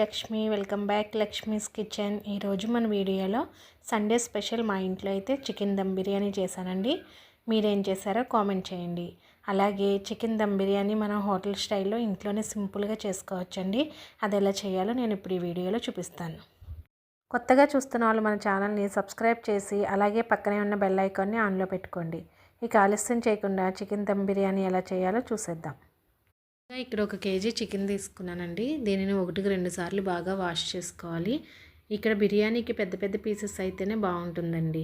Lakshmi welcome back Lakshmi's kitchen. ఈరోజు మన వీడియోలో సండే స్పెషల్ మా ఇంట్లో అయితే చికెన్ దమ్ బిర్యానీ చేశానండి. మీరేం చేశారో కామెంట్ చేయండి. అలాగే చికెన్ దమ్ బిర్యానీ మనం హోటల్ స్టైల్లో ఇంట్లోనే సింపుల్గా చేసుకోవచ్చండి. అది ఎలా చేయాలో నేను ఇప్పుడు ఈ వీడియోలో చూపిస్తాను. కొత్తగా చూస్తున్న వాళ్ళు మన ఛానల్ని సబ్స్క్రైబ్ చేసి అలాగే పక్కనే ఉన్న బెల్ ఐకాన్ని ఆన్లో పెట్టుకోండి. ఇక ఆలస్యం చేయకుండా చికెన్ దమ్ బిర్యానీ ఎలా చేయాలో చూసేద్దాం. ఇక్కడ ఒక కేజీ చికెన్ తీసుకున్నానండి. దీనిని ఒకటికి రెండు సార్లు బాగా వాష్ చేసుకోవాలి. ఇక్కడ బిర్యానీకి పెద్ద పెద్ద పీసెస్ అయితేనే బాగుంటుందండి.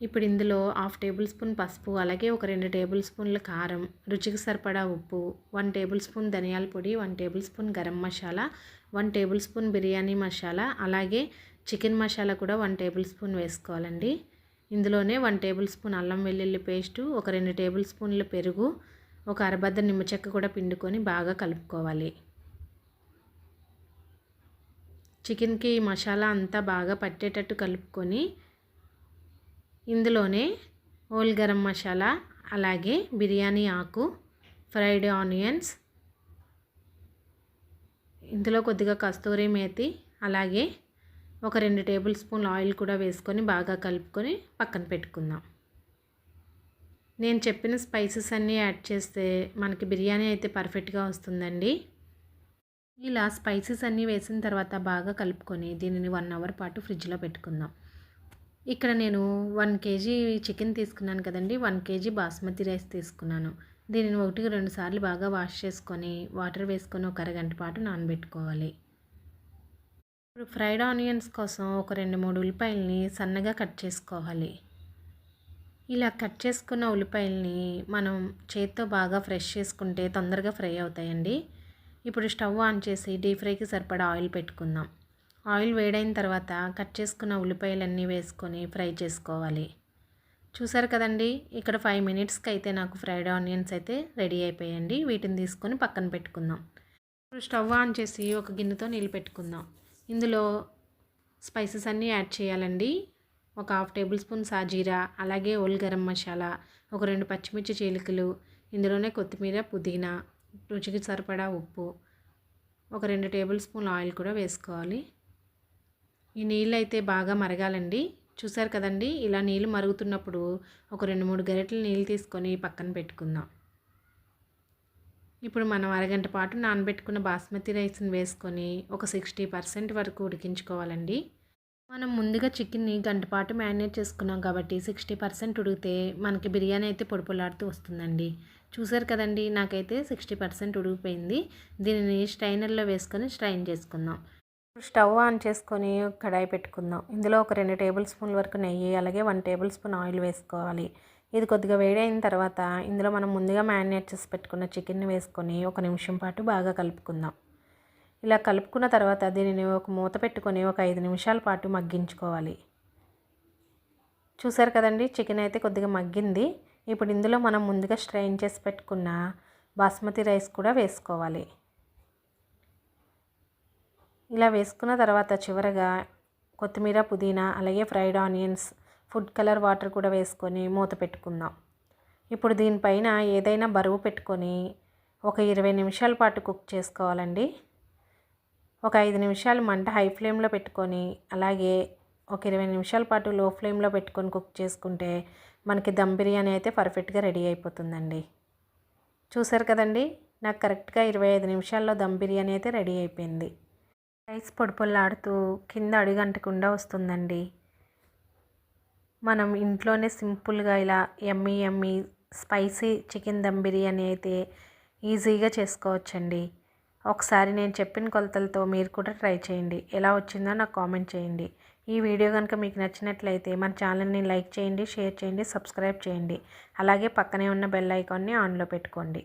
ఇప్పుడు ఇందులో హాఫ్ టేబుల్ స్పూన్ పసుపు అలాగే ఒక రెండు టేబుల్ స్పూన్ల కారం రుచికి సరిపడా ఉప్పు వన్ టేబుల్ స్పూన్ ధనియాల పొడి one tablespoon garam masala one tablespoon biryani masala అలాగే చికెన్ మసాలా కూడా వన్ టేబుల్ స్పూన్ వేసుకోవాలండి. ఇందులోనే వన్ టేబుల్ స్పూన్ అల్లం వెల్లుల్లి పేస్టు ఒక రెండు టేబుల్ స్పూన్ల పెరుగు ఒక అరబద్ద నిమ్మ చెక్క కూడా పిండుకొని బాగా కలుపుకోవాలి. చికెన్కి మసాలా అంతా బాగా పట్టేటట్టు కలుపుకొని ఇందులోనే ఓల్ గరం మసాలా అలాగే బిర్యానీ ఆకు ఫ్రైడ్ ఆనియన్స్ ఇందులో కొద్దిగా కస్తూరి మేతి అలాగే ఒక రెండు టేబుల్ స్పూన్ ఆయిల్ కూడా వేసుకొని బాగా కలుపుకొని పక్కన పెట్టుకుందాం. నేను చెప్పిన స్పైసెస్ అన్నీ యాడ్ చేస్తే మనకి బిర్యానీ అయితే పర్ఫెక్ట్గా వస్తుందండి. ఇలా స్పైసెస్ అన్నీ వేసిన తర్వాత బాగా కలుపుకొని దీనిని వన్ అవర్ పాటు ఫ్రిడ్జ్లో పెట్టుకుందాం. ఇక్కడ నేను వన్ కేజీ చికెన్ తీసుకున్నాను కదండి. వన్ కేజీ బాస్మతి రైస్ తీసుకున్నాను. దీనిని ఒకటికి రెండు సార్లు బాగా వాష్ చేసుకొని వాటర్ వేసుకొని ఒక అరగంట పాటు నానబెట్టుకోవాలి. ఇప్పుడు ఫ్రైడ్ ఆనియన్స్ కోసం ఒక రెండు మూడు ఉల్లిపాయలని సన్నగా కట్ చేసుకోవాలి. ఇలా కట్ చేసుకున్న ఉల్లిపాయల్ని మనం చేత్తో బాగా ఫ్రెష్ చేసుకుంటే తొందరగా ఫ్రై అవుతాయండి. ఇప్పుడు స్టవ్ ఆన్ చేసి డీప్ ఫ్రైకి సరిపడా ఆయిల్ పెట్టుకుందాం. ఆయిల్ వేడైన తర్వాత కట్ చేసుకున్న ఉల్లిపాయలన్నీ వేసుకొని ఫ్రై చేసుకోవాలి. చూసారు కదండి ఇక్కడ ఫైవ్ మినిట్స్కి అయితే నాకు ఫ్రైడ్ ఆనియన్స్ అయితే రెడీ అయిపోయాయండి. వీటిని తీసుకొని పక్కన పెట్టుకుందాం. ఇప్పుడు స్టవ్ ఆన్ చేసి ఒక గిన్నెతో నీళ్ళు పెట్టుకుందాం. ఇందులో స్పైసెస్ అన్నీ యాడ్ చేయాలండి. ఒక హాఫ్ టేబుల్ స్పూన్ సాజీరా అలాగే ఓల్ గరం మసాలా ఒక రెండు పచ్చిమిర్చి చీలికలు ఇందులోనే కొత్తిమీర పుదీనా రుచికి సరిపడా ఉప్పు ఒక రెండు టేబుల్ స్పూన్ ఆయిల్ కూడా వేసుకోవాలి. ఈ నీళ్ళు అయితే బాగా మరగాలండి. చూసారు కదండి ఇలా నీళ్ళు మరుగుతున్నప్పుడు ఒక రెండు మూడు గరిటలు నీళ్ళు తీసుకొని పక్కన పెట్టుకుందాం. ఇప్పుడు మనం అరగంట పాటు నానబెట్టుకున్న బాస్మతి రైస్ని వేసుకొని ఒక సిక్స్టీ పర్సెంట్ వరకు ఉడికించుకోవాలండి. మనం ముందుగా చికెన్ని గంటపాటు మ్యారినేట్ చేసుకున్నాం కాబట్టి సిక్స్టీ పర్సెంట్ ఉడికితే మనకి బిర్యానీ అయితే పొడిపొలాడుతూ వస్తుందండి. చూసారు కదండి నాకైతే సిక్స్టీ పర్సెంట్ ఉడికిపోయింది. దీనిని స్ట్రైనర్లో వేసుకొని స్ట్రైన్ చేసుకుందాం. స్టవ్ ఆన్ చేసుకొని కడాయి పెట్టుకుందాం. ఇందులో ఒక రెండు టేబుల్ స్పూన్ల వరకు నెయ్యి అలాగే వన్ టేబుల్ స్పూన్ ఆయిల్ వేసుకోవాలి. ఇది కొద్దిగా వేడైన తర్వాత ఇందులో మనం ముందుగా మ్యారినేట్ చేసి పెట్టుకున్న చికెన్ని వేసుకొని ఒక నిమిషం పాటు బాగా కలుపుకుందాం. ఇలా కలుపుకున్న తర్వాత దీనిని ఒక మూత పెట్టుకొని ఒక ఐదు నిమిషాల పాటు మగ్గించుకోవాలి. చూసారు కదండి? చికెన్ అయితే కొద్దిగా మగ్గింది. ఇప్పుడు ఇందులో మనం ముందుగా స్ట్రైన్ చేసి పెట్టుకున్న బాస్మతి రైస్ కూడా వేసుకోవాలి. ఇలా వేసుకున్న తర్వాత చివరగా కొత్తిమీర పుదీనా అలాగే fried onions food colour water కూడా వేసుకొని మూత పెట్టుకుందాం. ఇప్పుడు దీనిపైన ఏదైనా బరువు పెట్టుకొని ఒక ఇరవై నిమిషాల పాటు కుక్ చేసుకోవాలండి. ఒక ఐదు నిమిషాలు మంట హై ఫ్లేమ్లో పెట్టుకొని అలాగే ఒక ఇరవై నిమిషాల పాటు లో ఫ్లేమ్లో పెట్టుకొని కుక్ చేసుకుంటే మనకి దమ్ బిర్యానీ అయితే పర్ఫెక్ట్గా రెడీ అయిపోతుందండి. చూసారు కదండి? నాకు కరెక్ట్గా ఇరవై ఐదు నిమిషాల్లో దమ్ బిర్యానీ అయితే రెడీ అయిపోయింది. రైస్ పొడిపొల్లాడుతూ కింద అడుగంటకుండా వస్తుందండి. మనం ఇంట్లోనే సింపుల్గా ఇలా ఎమ్మీ ఎమ్మీ స్పైసీ చికెన్ దమ్ బిర్యానీ అయితే ఈజీగా చేసుకోవచ్చండి. ఒకసారి నేను చెప్పిన కొలతలతో మీరు కూడా ట్రై చేయండి. ఎలా వచ్చిందో నాకు కామెంట్ చేయండి. ఈ వీడియో కనుక మీకు నచ్చినట్లయితే మన ఛానల్ని లైక్ చేయండి షేర్ చేయండి సబ్స్క్రైబ్ చేయండి. అలాగే పక్కనే ఉన్న బెల్ ఐకాన్ని ఆన్లో పెట్టుకోండి.